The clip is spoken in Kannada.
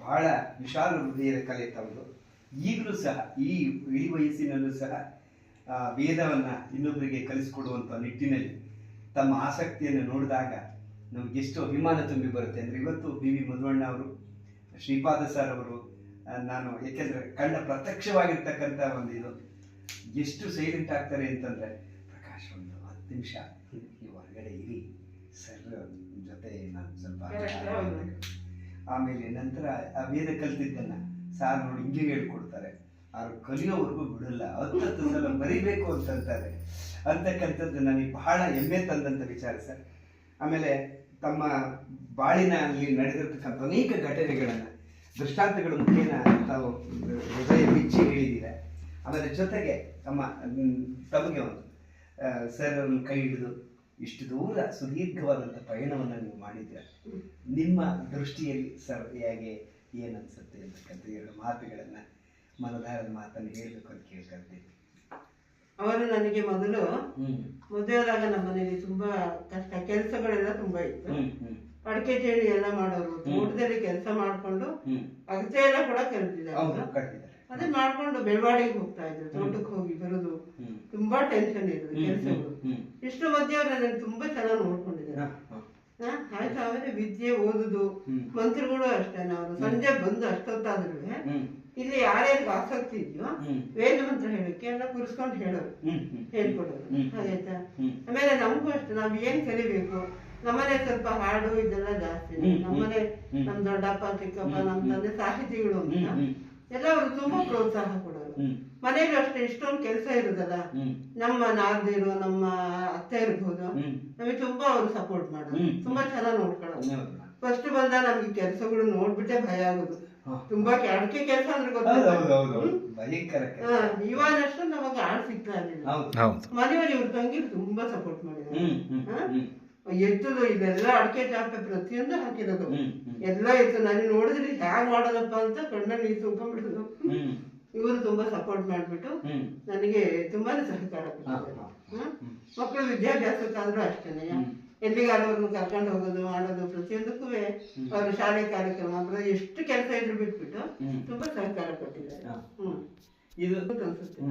ಬಹಳ ವಿಶಾಲ ಹೃದಯದ ಕಲೆ ತಮ್ಮದು ಈಗಲೂ ಸಹ ಈ ಇಳಿ ವಯಸ್ಸಿನಲ್ಲೂ ಸಹ ವೇದವನ್ನು ಇನ್ನೊಬ್ಬರಿಗೆ ಕಲಿಸಿಕೊಡುವಂಥ ನಿಟ್ಟಿನಲ್ಲಿ ತಮ್ಮ ಆಸಕ್ತಿಯನ್ನು ನೋಡಿದಾಗ ನಮ್ಗೆ ಎಷ್ಟು ಅಭಿಮಾನ ತುಂಬಿ ಬರುತ್ತೆ. ಅಂದರೆ ಇವತ್ತು ಬಿ ವಿ ಮಧುವಣ್ಣ ಅವರು ಶ್ರೀಪಾದ ಸರ್ ಅವರು ನಾನು ಏಕೆಂದರೆ ಕಣ್ಣ ಪ್ರತ್ಯಕ್ಷವಾಗಿರ್ತಕ್ಕಂಥ ಒಂದು ಇದು. ಎಷ್ಟು ಸೈಲೆಂಟ್ ಆಗ್ತಾರೆ ಅಂತಂದರೆ ಪ್ರಕಾಶ್ ಒಂದು ಹತ್ತು ನಿಮಿಷ ಹೊರಗಡೆ ಇರಿ. ಸರ್ ಜೊತೆ ನಾನು ಸ್ವಲ್ಪ. ಆಮೇಲೆ ನಂತರ ಆ ವೇದ ಕಲ್ತಿದ್ದನ್ನ ಸಾರ್ ನೋಡಿ ಹಿಂಗೆ ಹೇಳ್ಕೊಡ್ತಾರೆ. ಅವ್ರು ಕಲಿಯೋವರೆಗೂ ಬಿಡಲ್ಲ, ಹತ್ತತ್ತು ಸಲ ಬರಿಬೇಕು ಅಂತಂತಾರೆ ಅಂತಕ್ಕಂಥದ್ದು ನನಗೆ ಬಹಳ ಹೆಮ್ಮೆ ತಂದಂಥ ವಿಚಾರ ಸರ್. ಆಮೇಲೆ ತಮ್ಮ ಬಾಳಿನಲ್ಲಿ ನಡೆದಿರ್ತಕ್ಕಂಥ ಅನೇಕ ಘಟನೆಗಳನ್ನು, ದೃಷ್ಟಾಂತಗಳ ಮುಖೇನ ತಾವು ಹೃದಯ ಬಿಚ್ಚಿ ಹೇಳಿದ್ದೀರ. ಆಮೇಲೆ ಜೊತೆಗೆ ತಮ್ಮ ತಮಗೆ ಒಂದು ಸರ್ ಕೈ ಹಿಡಿದು ಇಷ್ಟು ದೂರ ಸುದೀರ್ಘವಾದಂಥ ಪಯಣವನ್ನು ನೀವು ಮಾಡಿದ್ರೆ ನಿಮ್ಮ ದೃಷ್ಟಿಯಲ್ಲಿ ಸರ್ ಹೇಗೆ ಏನನ್ಸುತ್ತೆ ಅಂತಕ್ಕಂಥ ಎರಡು ಮಾತುಗಳನ್ನು ಮನದಾರದ ಮಾತನ್ನು ಹೇಳಬೇಕು ಅಂತ ಕೇಳ್ಕೊಳ್ತೀನಿ. ಅವರು ನನಗೆ ಮೊದಲು ಮೊದಲಾಗ ನಮ್ಮ ಮನೇಲಿ ತುಂಬಾ ಕಷ್ಟ ಕೆಲಸಗಳೆಲ್ಲ ತುಂಬಾ ಇತ್ತು. ಅಡಿಕೆ ಚೇಳಿ ಎಲ್ಲ ಮಾಡೋರು ತೋಟದಲ್ಲಿ ಕೆಲಸ ಮಾಡ್ಕೊಂಡು ಅಗತ್ಯ ಎಲ್ಲ ಕೂಡ ಕಟ್ಟಿದ್ದಾರೆ ಅದೇ ಮಾಡ್ಕೊಂಡು ಬೆಳವಾಡಿಗೆ ಹೋಗ್ತಾ ಇದ್ರು ತೋಟಕ್ಕೆ ಹೋಗಿ ಬರೋದು. ತುಂಬಾ ಟೆನ್ಷನ್ ಇರೋದು ಕೆಲಸಗಳು. ಇಷ್ಟು ಮಧ್ಯೆ ಅವ್ರು ನನ್ನ ತುಂಬಾ ಚೆನ್ನಾಗಿ ನೋಡ್ಕೊಂಡಿದ್ದಾರೆ. ಆಯ್ತು ಆಮೇಲೆ ವಿದ್ಯೆ ಓದುದು ಮಂತ್ರಿಗಳು ಅಷ್ಟೇ ನಾವು ಸಂಜೆ ಬಂದು ಅಷ್ಟೊತ್ತಾದ್ರೆ ಇಲ್ಲಿ ಯಾರ್ಯಾರು ಆಸಕ್ತಿ ಇದೆಯೋ ವೇದ ಮಂತ್ರ ಹೇಳಕ್ಕೆ ಎಲ್ಲ ಕೂರಿಸ್ಕೊಂಡು ಹೇಳೋರು ಹೇಳ್ಕೊಡೋದು. ಹೇಳ್ಕೊಡೋರು. ಹಾಗಾಯ್ತಾ ಆಮೇಲೆ ನಮಗೂ ಅಷ್ಟೇ ನಾವ್ ಏನ್ ಕಲಿಬೇಕು? ನಮ್ಮನೆ ಸ್ವಲ್ಪ ಹಾಡು ಇದೆಲ್ಲ ಜಾಸ್ತಿ. ನಮ್ಮನೆ. ನಮ್ ದೊಡ್ಡಪ್ಪ ಚಿಕ್ಕಪ್ಪ ನಮ್ ತಂದೆ ಸಾಹಿತಿಗಳು ಅಂತ. ಎಲ್ಲ ಅವ್ರು ತುಂಬಾ ಪ್ರೋತ್ಸಾಹ ಕೊಡೋರು ಮನೇಲಿ ಅಷ್ಟೇ ಇಷ್ಟೊಂದು ಕೆಲಸ ಇರುದಲ್ಲ ನಮ್ಮ ನಾದಿರು ನಮ್ಮ ಅತ್ತೆ ಇರ್ಬೋದು ನಮಗೆ ತುಂಬಾ ಅವ್ರು ಸಪೋರ್ಟ್ ಮಾಡ ತುಂಬಾ ಚೆನ್ನಾಗಿ ನೋಡ್ಕೊಳ್ಳೋದು. ಫಸ್ಟ್ ಬಂದ ನಮ್ಗೆ ಕೆಲಸಗಳು ನೋಡ್ಬಿಟ್ಟೆ ಭಯ ಆಗುದು. ತುಂಬಾ ಅಡಿಕೆ ಕೆಲಸ ಅಂದ್ರೆ ಗೊತ್ತಿಲ್ಲ. ಇವಾಗಷ್ಟು ನಮಗೆ ಆಳ್ ಸಿಗ್ತಾ ಇರ್ಲಿಲ್ಲ. ಹೌದು. ಹೌದು. ಮನೆಯವರು ಇವ್ರ ತಂಗಿ ತುಂಬಾ ಸಪೋರ್ಟ್ ಮಾಡಿದ್ರು ಎತ್ತದು ಇದೆಲ್ಲ ಅಡಿಕೆ ಚಾಪೆ ಪ್ರತಿಯೊಂದು ಹಾಕಿರೋದು. ಎಲ್ಲ ಇತ್ತು ನನಗೆ ನೋಡಿದ್ರೆ ಹ್ಯಾಂಗ್ ಮಾಡೋದಪ್ಪ ಅಂತ ಕಣ್ಣಲ್ಲಿ ನೀರು ತುಂಬಿಬಿಡೋದು ಇವರು ತುಂಬಾ ಸಪೋರ್ಟ್ ಮಾಡ್ಬಿಟ್ಟು ನನಗೆ ತುಂಬಾನೇ ಸಹಕಾರ ಕೊಟ್ಟಿದ್ದಾರೆ. ಮಕ್ಕಳು ವಿದ್ಯಾಭ್ಯಾಸಕ್ಕಾದ್ರೂ ಅಷ್ಟೇನೆ. ಎಲ್ಲಿಗಾದ್ರೂ ಕರ್ಕೊಂಡು ಹೋಗೋದು ಮಾಡೋದು ಪ್ರತಿಯೊಂದಕ್ಕೂ ಅವರು ಶಾಲೆ ಕಾರ್ಯಕ್ರಮ ಎಷ್ಟು ಕೆಲಸ ಇದ್ರು ಬಿಟ್ಬಿಟ್ಟು ತುಂಬಾ ಸಹಕಾರ ಕೊಟ್ಟಿದ್ದಾರೆ. ಹ್ಮ್. ಇದು ಅನ್ಸುತ್ತೆ.